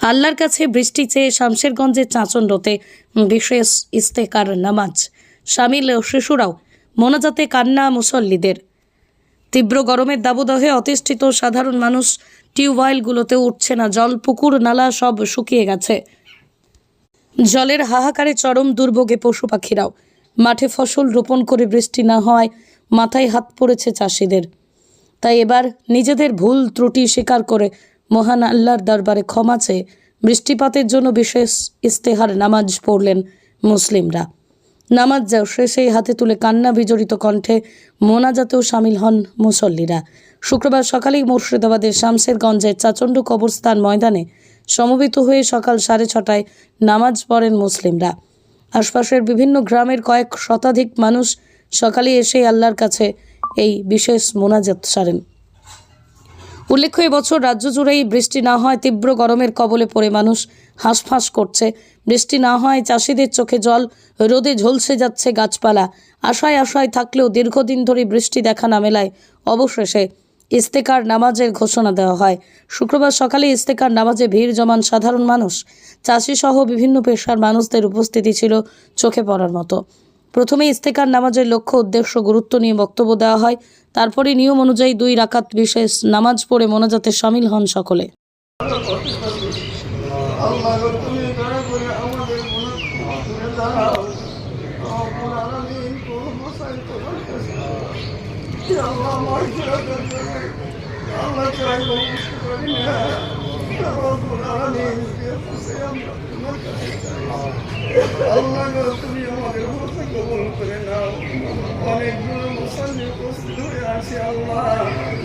আল্লাহর কাছে বৃষ্টি চেয়ে শামশেরগঞ্জের চাঁচণ্ডতে বিশেষ ইস্তেকার নামাজ। সামিল শিশুরাও মোনাজাতে কান্না মুসল্লিদের। তীব্র গরমের দাবদাহে অতিষ্ঠিত সাধারণ মানুষ টিউবওয়েলগুলোতে উঠছে না, জল, পুকুর, নালা সব শুকিয়ে গেছে। জলের হাহাকারে চরম দুর্ভোগে পশু পাখিরাও। মাঠে ফসল রোপণ করে বৃষ্টি না হওয়ায় মাথায় হাত পড়েছে চাষিদের। তাই এবার নিজেদের ভুল ত্রুটি স্বীকার করে মহান আল্লাহর দরবারে ক্ষমা চেয়ে বৃষ্টিপাতের জন্য বিশেষ ইস্তেহার নামাজ পড়লেন মুসলিমরা। নামাজ যাও শেষেই হাতে তুলে কান্না বিজড়িত কণ্ঠে মোনাজাতেও সামিল হন মুসল্লিরা। শুক্রবার সকালেই মুর্শিদাবাদের শামসেরগঞ্জের চাচণ্ড কবরস্থান ময়দানে সমবেত হয়ে সকাল সাড়ে ছটায় নামাজ পড়েন মুসলিমরা। আশপাশের বিভিন্ন গ্রামের কয়েক শতাধিক মানুষ সকালে এসে আল্লাহর কাছে এই বিশেষ মোনাজাত সারেন। উল্লেখ্য এবছর রাজ্য জুড়েই বৃষ্টি না হয় তীব্র গরমের কবলে পড়ে মানুষ হাঁসফাঁস করছে। বৃষ্টি না হয় চাষিদের চোখে জল, রোদে ঝলসে যাচ্ছে গাছপালা। আশায় আশায় থাকলেও দীর্ঘদিন ধরে বৃষ্টি দেখা না মেলায় অবশেষে ইস্তেকার নামাজের ঘোষণা দেওয়া হয়। শুক্রবার সকালে ইস্তেকার নামাজে ভিড় জমান সাধারণ মানুষ। চাষি সহ বিভিন্ন পেশার মানুষদের উপস্থিতি ছিল চোখে পড়ার মতো। প্রথমে ইস্তেকার নামাজের লক্ষ্য, উদ্দেশ্য, গুরুত্ব নিয়ে বক্তব্য দেওয়া হয়। তারপরে নিয়ম অনুযায়ী দুই রাকাত বিশেষ নামাজ পড়ে মোনাজাতে সামিল হন সকলে। আল্লাহ তুমি দয়া আমাদের করে না। অনেকগুলো মুসল্লি উপস্থিত হয়ে আছে আল্লাহ।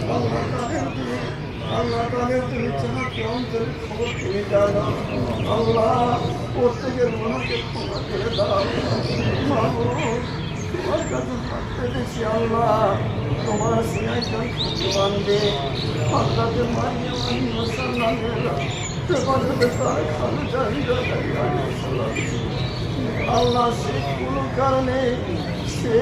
আল্লাহ তুমি আল্লাহ তাদের তুমি চাহাকে অন্তরের খবর তুমি জানো আল্লাহ প্রত্যেকের মনকে ক্ষমা করে দাও তোমার কাছে থাকতে দেখছি আল্লাহ তোমার সিনাইটা আল্লাহকে মানিয়ে মানিয়ে মুসলমানের আল্লাহ সে কোনো কারণে সে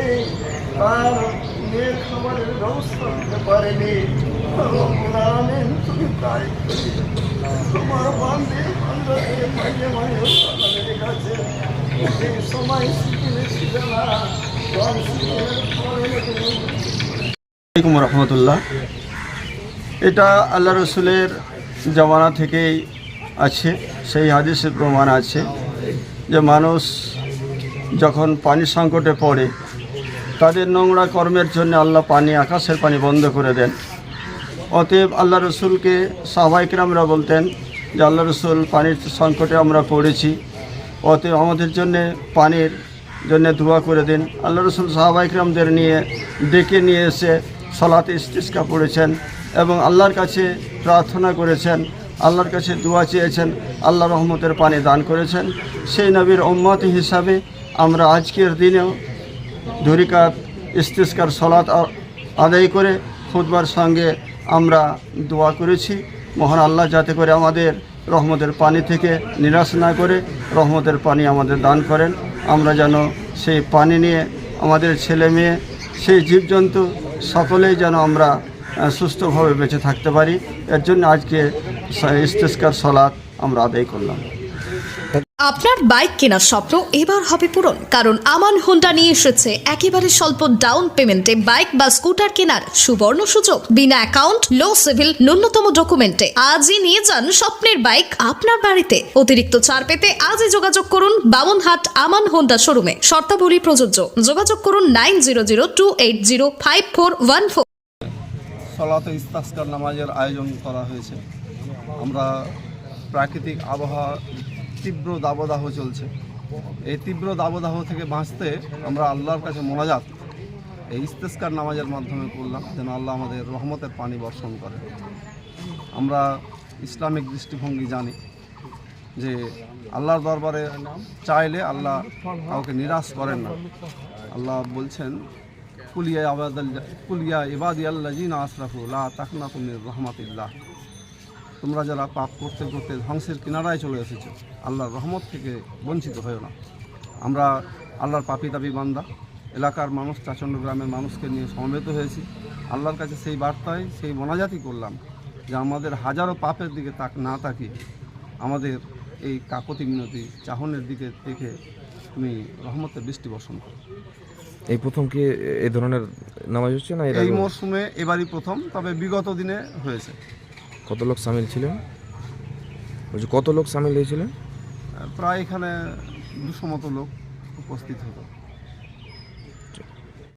রহমতুল্লাহ। এটা আল্লাহ রসুলের জমানা থেকেই আছে, সেই হাদিসের প্রমাণ আছে যে মানুষ যখন পানি সংকটে পড়ে তাদের নোংরা কর্মের জন্য আল্লাহ পানি, আকাশের পানি বন্ধ করে দেন। অতএব আল্লাহ রসুলকে সাহবাইকরামরা বলতেন যে, আল্লাহ রসুল, পানির সংকটে আমরা পড়েছি। অতএব আমাদের জন্যে পানির জন্য দোয়া করে দিন। আল্লাহ রসুল সাহাবাইকরামদের নিয়ে ডেকে নিয়ে এসে সলাতে ইস্তিস্কা পড়েছেন এবং আল্লাহর কাছে প্রার্থনা করেছেন, আল্লাহর কাছে দোয়া চেয়েছেন, আল্লাহ রহমতের পানি দান করেছেন। সেই নবীর উম্মত হিসাবে আমরা আজকের দিনেও ধরিকাত, ইস্তিস্কার সলাত আদায় করে খুদবার সঙ্গে আমরা দোয়া করেছি। মহান আল্লাহ যাতে করে আমাদের রহমতের পানি থেকে নিরাশ না করে, রহমতের পানি আমাদের দান করেন। আমরা যেন সেই পানি নিয়ে আমাদের ছেলে মেয়ে, সেই জীবজন্তু সকলেই যেন আমরা সুস্থভাবে বেঁচে থাকতে পারি। এর জন্য আজকে ইস্তিস্কার, সলাৎ আমরা আদায় করলাম। আপনার বাইক কেনার স্বপ্ন এবার হবে পূরণ, কারণ আমান হোন্ডা নিয়ে এসেছে একেবারে স্বল্প ডাউন পেমেন্টে বাইক বা স্কুটার কেনার সুবর্ণ সুযোগ। বিনা অ্যাকাউন্ট লো সিভিল ন্যূনতম ডকুমেন্টে আজই নিয়ে যান স্বপ্নের বাইক আপনার বাড়িতে। অতিরিক্ত ছাড় পেতে আজই যোগাযোগ করুন বামনহাট আমান হোন্ডা শোরুমে শর্তাবলী প্রযোজ্য। যোগাযোগ করুন nine zero zero two eight zero five four one four সলাত ইস্তাস্কার নামাজের আয়োজন করা হয়েছে। আমরা প্রাকৃতিক আবহাওয়া তীব্র দাবদাহ চলছে। এই তীব্র দাবদাহ থেকে বাঁচতে আমরা আল্লাহর কাছে মোনাজাত এই ইস্তেস্কার নামাজের মাধ্যমে করলাম, যেন আল্লাহ আমাদের রহমতের পানি বর্ষণ করে। আমরা ইসলামিক দৃষ্টিভঙ্গি জানি যে আল্লাহর দরবারে চাইলে আল্লাহ কাউকে নিরাশ করেন না। আল্লাহ বলছেন, কুলিয়া আবাদ কুলিয়া ইবাদি আল্লাহ জিনা আশরাফু লা তাকনাতুমির রহমাতিল্লাহ। তোমরা যারা পাপ করতে করতে ধ্বংসের কিনারায় চলে এসেছ আল্লাহর রহমত থেকে বঞ্চিত হয়েও না। আমরা আল্লাহর পাপি দাবি বান্দা এলাকার মানুষ চাচণ্ড গ্রামের মানুষকে নিয়ে সমবেত হয়েছি। আল্লাহর কাছে সেই বার্তায় সেই মোনাজাতি করলাম যে আমাদের হাজারো পাপের দিকে তাক না তাকিয়ে আমাদের এই কাকতি মিনতি চাহনের দিকে দেখে তুমি রহমতের বৃষ্টি বর্ষণ করো। এই প্রথম কি এই ধরনের নামাজ হচ্ছে না এই? মরশুমে এবারই প্রথম তবে বিগত দিনে হয়েছে। কত লোক সামিল ছিলেন? বলছি কত লোক সামিল হয়েছিলেন? প্রায় এখানে দুশো মতো লোক উপস্থিত হতো